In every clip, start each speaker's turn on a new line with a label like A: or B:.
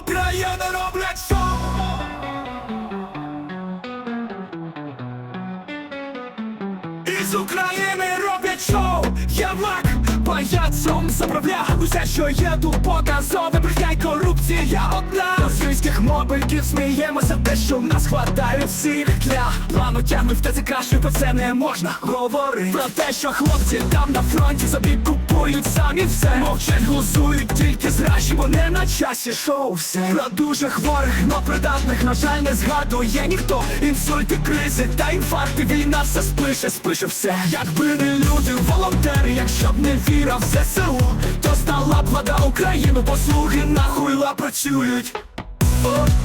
A: України роблять шоу! Із України роблять шоу! Я мак, паяцом заправляю Усе, що є тут показове. Брехня мобиків сміємося Те, що в нас хватає всіх. Для плану тягнуть в ТЦК, що про це не можна говорити. Про те, що хлопці там на фронті собі купують самі все. Мовчать глузують тільки зращі, бо не на часі. Шоу все. Про дуже хворих, но придатних, на жаль, не згадує ніхто. Інсульти, кризи та інфаркти, війна все спише, спише все. Якби не люди, волонтери, якщо б не віра в ЗСУ То стала б влада Україну, бо слуги на хуйла працюють Із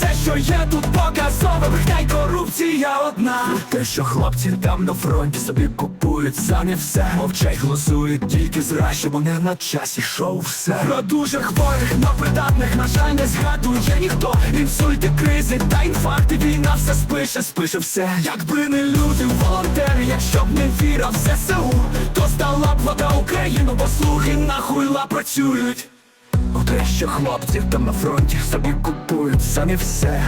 A: Усе, що є тут показове Брехня й корупція одна. Те, що хлопці там на фронті собі купують самі все. Мовчать глузують тільки зраще, бо не на часі шоу все. Про дуже хворих, но придатних, на жаль, не згадує ніхто. Інсульти, кризи та інфаркти, війна все спише, спише все. Якби не люди, волонтери, якщо б не віра в ЗСУ То стала б влада Україну, бо слуги на хуйла працюють У те, що хлопців там на фронті собі купують самі все.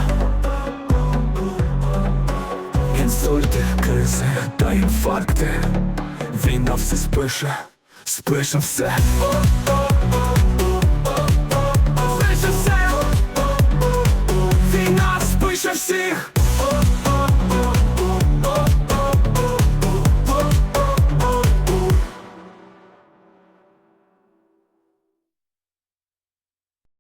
A: Інсульти, кризи та інфаркти Війна все спише, спише все